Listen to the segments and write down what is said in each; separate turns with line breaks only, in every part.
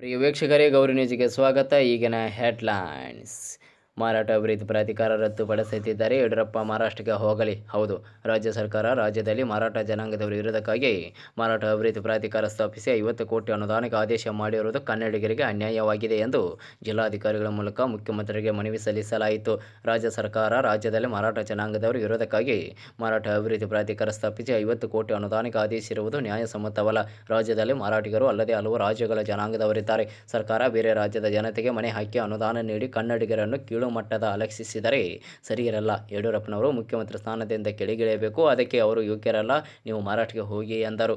ಪ್ರಿಯ ವೀಕ್ಷಕರೇ ಗೌರಿ ನ್ಯೂಸ್ಗೆ ಸ್ವಾಗತ. ಈಗಿನ ಹೆಡ್ಲೈನ್ಸ್ ಮಾರಾಟ ಅಭಿವೃದ್ಧಿ ಪ್ರಾಧಿಕಾರ ರದ್ದುಪಡಿಸುತ್ತಿದ್ದಾರೆ ಯಡಿಯೂರಪ್ಪ ಮಹಾರಾಷ್ಟ್ರಕ್ಕೆ ಹೋಗಲಿ. ಹೌದು, ರಾಜ್ಯ ಸರ್ಕಾರ ರಾಜ್ಯದಲ್ಲಿ ಮಾರಾಟ ಜನಾಂಗದವರ ವಿರೋಧಕ್ಕಾಗಿ ಮಾರಾಟ ಅಭಿವೃದ್ಧಿ ಪ್ರಾಧಿಕಾರ ಸ್ಥಾಪಿಸಿ ಐವತ್ತು ಕೋಟಿ ಅನುದಾನಕ್ಕೆ ಆದೇಶ ಮಾಡಿರುವುದು ಕನ್ನಡಿಗರಿಗೆ ಅನ್ಯಾಯವಾಗಿದೆ ಎಂದು ಜಿಲ್ಲಾಧಿಕಾರಿಗಳ ಮೂಲಕ ಮುಖ್ಯಮಂತ್ರಿಗೆ ಮನವಿ ಸಲ್ಲಿಸಲಾಯಿತು. ರಾಜ್ಯ ಸರ್ಕಾರ ರಾಜ್ಯದಲ್ಲಿ ಮಾರಾಟ ಜನಾಂಗದವರ ವಿರೋಧಕ್ಕಾಗಿ ಮಾರಾಟ ಅಭಿವೃದ್ಧಿ ಪ್ರಾಧಿಕಾರ ಸ್ಥಾಪಿಸಿ ಐವತ್ತು ಕೋಟಿ ಅನುದಾನಕ್ಕೆ ಆದೇಶಿರುವುದು ನ್ಯಾಯಸಮ್ಮತವಲ್ಲ. ರಾಜ್ಯದಲ್ಲಿ ಮಾರಾಟಿಗರು ಅಲ್ಲದೆ ಹಲವು ರಾಜ್ಯಗಳ ಜನಾಂಗದವರಿದ್ದಾರೆ. ಸರ್ಕಾರ ಬೇರೆ ರಾಜ್ಯದ ಜನತೆಗೆ ಮನೆ ಹಾಕಿ ಅನುದಾನ ನೀಡಿ ಕನ್ನಡಿಗರನ್ನು ಕೀಳು ಮಟ್ಟದ ಅಲಕ್ಷಿಸಿದರೆ ಸರಿಯಿರಲ್ಲ. ಯಡಿಯೂರಪ್ಪನವರು ಮುಖ್ಯಮಂತ್ರಿ ಸ್ಥಾನದಿಂದ ಕೆಳಗಿಳಿಯಬೇಕು. ಅದಕ್ಕೆ ಅವರು ಯೋಗ್ಯರಲ್ಲ. ನೀವು ಮಾರಾಟಕ್ಕೆ ಹೋಗಿ ಎಂದರು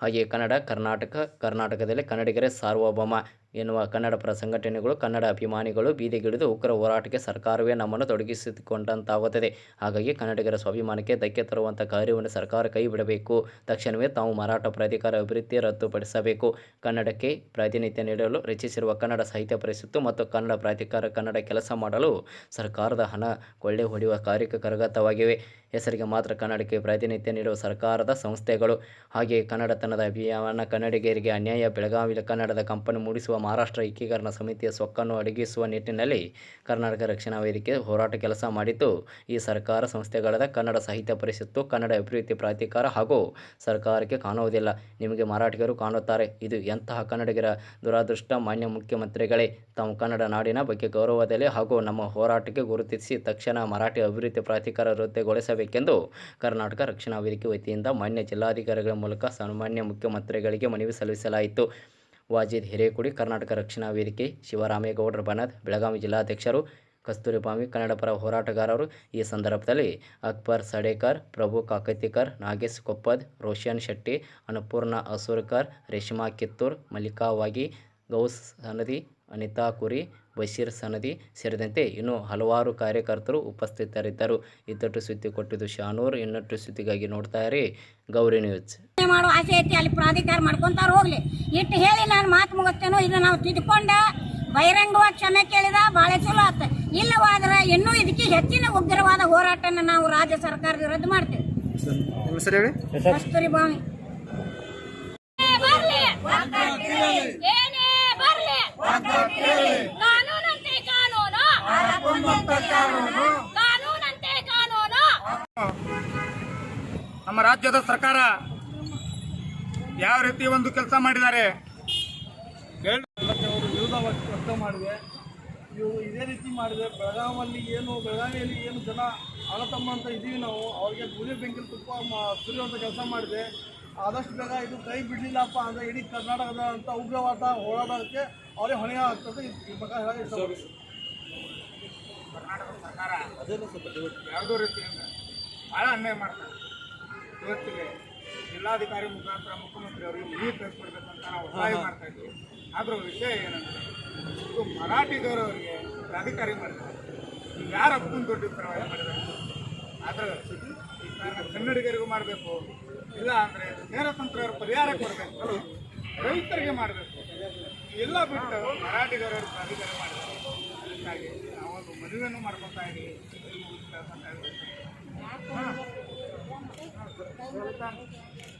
ಹಾಗೆಯೇ ಕನ್ನಡ, ಕರ್ನಾಟಕ, ಕರ್ನಾಟಕದಲ್ಲಿ ಕನ್ನಡಿಗರೇ ಸಾರ್ವಭೌಮ. ಎನ್ನುವ ಕನ್ನಡ ಪರ ಸಂಘಟನೆಗಳು ಕನ್ನಡ ಅಭಿಮಾನಿಗಳು ಬೀದಿಗಿಳಿದು ಉಗ್ರ ಹೋರಾಟಕ್ಕೆ ಸರ್ಕಾರವೇ ನಮ್ಮನ್ನು ತೊಡಗಿಸಿಕೊಂಡಂತಾಗುತ್ತದೆ. ಹಾಗಾಗಿ ಕನ್ನಡಿಗರ ಸ್ವಾಭಿಮಾನಕ್ಕೆ ಧಕ್ಕೆ ತರುವಂಥ ಕಾರ್ಯವನ್ನು ಸರ್ಕಾರ ಕೈ ಬಿಡಬೇಕು ತಕ್ಷಣವೇ ತಾವು ಮಾರಾಟ ಪ್ರಾಧಿಕಾರ ಅಭಿವೃದ್ಧಿ ರದ್ದುಪಡಿಸಬೇಕು. ಕನ್ನಡಕ್ಕೆ ಪ್ರಾತಿನಿಧ್ಯ ನೀಡಲು ರಚಿಸಿರುವ ಕನ್ನಡ ಸಾಹಿತ್ಯ ಪರಿಷತ್ತು ಮತ್ತು ಕನ್ನಡ ಪ್ರಾಧಿಕಾರ ಕನ್ನಡ ಕೆಲಸ ಮಾಡಲು ಸರ್ಕಾರದ ಹಣ ಕೊಳ್ಳೆ ಹೊಡೆಯುವ ಕಾರ್ಯಕ್ಕೆ ಕರಗತವಾಗಿವೆ. ಹೆಸರಿಗೆ ಮಾತ್ರ ಕನ್ನಡಕ್ಕೆ ಪ್ರಾತಿನಿಧ್ಯ ನೀಡುವ ಸರ್ಕಾರದ ಸಂಸ್ಥೆಗಳು. ಹಾಗೆಯೇ ಕನ್ನಡತನದ ಅಭಿಯಾನ ಕನ್ನಡಿಗರಿಗೆ ಅನ್ಯಾಯ, ಬೆಳಗಾವಿಯಲ್ಲಿ ಕನ್ನಡದ ಕಂಪನಿ ಮೂಡಿಸುವ ಮಹಾರಾಷ್ಟ್ರ ಏಕೀಕರಣ ಸಮಿತಿಯ ಸೊಕ್ಕನ್ನು ಅಡಗಿಸುವ ನಿಟ್ಟಿನಲ್ಲಿ ಕರ್ನಾಟಕ ರಕ್ಷಣಾ ವೇದಿಕೆ ಹೋರಾಟ ಕೆಲಸ ಮಾಡಿದ್ದು, ಈ ಸರ್ಕಾರ ಸಂಸ್ಥೆಗಳಾದ ಕನ್ನಡ ಸಾಹಿತ್ಯ ಪರಿಷತ್ತು, ಕನ್ನಡ ಅಭಿವೃದ್ಧಿ ಪ್ರಾಧಿಕಾರ ಹಾಗೂ ಸರ್ಕಾರಕ್ಕೆ ಕಾಣುವುದಿಲ್ಲ. ನಿಮಗೆ ಮರಾಠಿಗರು ಕಾಣುತ್ತಾರೆ. ಇದು ಎಂತಹ ಕನ್ನಡಿಗರ ದುರಾದೃಷ್ಟ. ಮಾನ್ಯ ಮುಖ್ಯಮಂತ್ರಿಗಳೇ, ತಮ್ಮ ಕನ್ನಡ ನಾಡಿನ ಬಗ್ಗೆ ಗೌರವದಲ್ಲಿ ಹಾಗೂ ನಮ್ಮ ಹೋರಾಟಕ್ಕೆ ಗುರುತಿಸಿ ತಕ್ಷಣ ಮರಾಠಿ ಅಭಿವೃದ್ಧಿ ಪ್ರಾಧಿಕಾರ ವೃದ್ಧಿಗೊಳಿಸಬೇಕೆಂದು ಕರ್ನಾಟಕ ರಕ್ಷಣಾ ವೇದಿಕೆ ವತಿಯಿಂದ ಮಾನ್ಯ ಜಿಲ್ಲಾಧಿಕಾರಿಗಳ ಮೂಲಕ ಸನ್ಮಾನ್ಯ ಮುಖ್ಯಮಂತ್ರಿಗಳಿಗೆ ಮನವಿ ಸಲ್ಲಿಸಲಾಯಿತು. ವಾಜಿದ್ ಹಿರೇಕುಡಿ, ಕರ್ನಾಟಕ ರಕ್ಷಣಾ ವೇದಿಕೆ, ಶಿವರಾಮೇಗೌಡರ ಬನದ್, ಬೆಳಗಾವಿ ಜಿಲ್ಲಾಧ್ಯಕ್ಷರು ಕನ್ನಡ ಪರ ಹೋರಾಟಗಾರರು. ಈ ಸಂದರ್ಭದಲ್ಲಿ ಅಕ್ಬರ್ ಸಡೇಕರ್, ಪ್ರಭು ಕಾಕತಿಕರ್, ನಾಗೇಶ್ ಕೊಪ್ಪದ್, ರೋಷನ್ ಶೆಟ್ಟಿ, ಅನ್ನಪೂರ್ಣ ಅಸೂರ್ಕರ್, ರೇಷ್ಮಾ ಕಿತ್ತೂರ್ ಮಲ್ಲಿಕಾ ವಾಗಿ ಗೌಸ್ ಸನದಿ, ಅನಿತಾ ಕುರಿ ಬಶೀರ್ ಸನದಿ ಸೇರಿದಂತೆ ಇನ್ನೂ ಹಲವಾರು ಕಾರ್ಯಕರ್ತರು ಉಪಸ್ಥಿತರಿದ್ದರು ಇದ್ದಟ್ಟು ಸುದ್ದಿ ಕೊಟ್ಟಿದ್ದು ಶಾನೂರ್ ಇನ್ನಟ್ಟು ಸುದ್ದಿಗಾಗಿ ನೋಡ್ತಾ ಇರಿ ಗೌರಿ ನ್ಯೂಸ್
ಮಾಡೋ ಆಸೆ ಐತಿ ಅಲ್ಲಿ ಪ್ರಾಧಿಕಾರ ಮಾಡ್ಕೊಂತಾರ ಹೋಗ್ಲಿ ಇಟ್ಟು ಹೇಳಿ ನಾನು ಮಾತು ಮುಗಿಸ್ತೇನೋ ಇದು ನಾವು ತಿದ್ಕೊಂಡ ಬಹಿರಂಗವಾಗಿ ಕ್ಷಮೆ ಕೇಳಿದ ಭಾಳ ಚಲೋ ಆತ ಇಲ್ಲವಾದ್ರೆ ಇನ್ನೂ ಇದಕ್ಕೆ ಹೆಚ್ಚಿನ ಉಗ್ರವಾದ ಹೋರಾಟನ ನಾವು ರಾಜ್ಯ ಸರ್ಕಾರ ವಿರುದ್ಧ ಮಾಡ್ತೇವೆ ಕಸ್ತೂರಿ ಬಾವಿ ಏನೇ ಬರ್ಲಿ
ನಮ್ಮ ರಾಜ್ಯದ ಸರ್ಕಾರ ಯಾವ ರೀತಿ ಒಂದು ಕೆಲಸ ಮಾಡಿದ್ದಾರೆ? ಹೇಳ್-
ವಿರೋಧ ವ್ಯಕ್ತ ಮಾಡಿದೆ. ಇವು ಇದೇ ರೀತಿ ಮಾಡಿದೆ. ಬೆಳಗಾವಲ್ಲಿ ಏನು ಬೆಳಗಾವಿಯಲ್ಲಿ ಏನು ಜನ ಅಳತಮ್ಮ ಅಂತ ಇದ್ದೀವಿ ನಾವು. ಅವ್ರಿಗೆ ಗುರಿ ಬೆಂಕಿ ತುಪ್ಪ ಮ- ಸುರಿಯುವಂಥ ಕೆಲಸ ಮಾಡಿದೆ. ಆದಷ್ಟು ಬೇಗ ಇದು ಕೈ ಬಿಡಲಿಲ್ಲಪ್ಪ ಅಂದರೆ ಇಡೀ ಕರ್ನಾಟಕದ ಅಂತ ಉಗ್ರವಾದ ಹೋರಾಟಕ್ಕೆ ಅವರೇ ಹೊಣೆ ಆಗ್ತದೆ ಈ ಪ್ರಕಾರ ಇಷ್ಟಪಡ್ತೀನಿ.
ಕರ್ನಾಟಕ ಸರ್ಕಾರ ಯಾವುದೋ ರೀತಿಯಿಂದ ಭಾಳ ಅನ್ಯಾಯ ಮಾಡ್ತಾರೆ ಇವತ್ತಿಗೆ ಜಿಲ್ಲಾಧಿಕಾರಿ ಮುಖಾಂತರ ಮುಖ್ಯಮಂತ್ರಿ ಅವರಿಗೆ ಲೀವ್ ತರಿಸ್ಕೊಡ್ಬೇಕಂತ ನಾವು ಒತ್ತಾಯ ಮಾಡ್ತಾ ಇದ್ವಿ. ಆದರೂ ವಿಷಯ ಏನಂದರೆ ಇದು ಮರಾಠಿಗರವರಿಗೆ ಅಧಿಕಾರಿ ಮಾಡಿದ್ದಾರೆ ಯಾರು ಅಪ್ಪನ ದೊಡ್ಡ ಪ್ರವಾಹ ಮಾಡಿದ್ದಾರೆ? ಆದರೆ ಈ ಕಾರಣ ಕನ್ನಡಿಗರಿಗೂ ಮಾಡಬೇಕು. ಇಲ್ಲ ಅಂದರೆ ನೇರ ತಂತ್ರವರು ಪರಿಹಾರ ಕೊಡಬೇಕು. ರೈತರಿಗೆ ಮಾಡಬೇಕು. ಎಲ್ಲ ಬಿಟ್ಟು ಮರಾಠಿಗರವರು ಪ್ರಾಧಿಕಾರ ಮಾಡಬೇಕು ಅದಕ್ಕಾಗಿ ಒಂದು ಮಾಡ್ಕೊತಾ ಇದ್ದೀವಿ. ಓಕೆ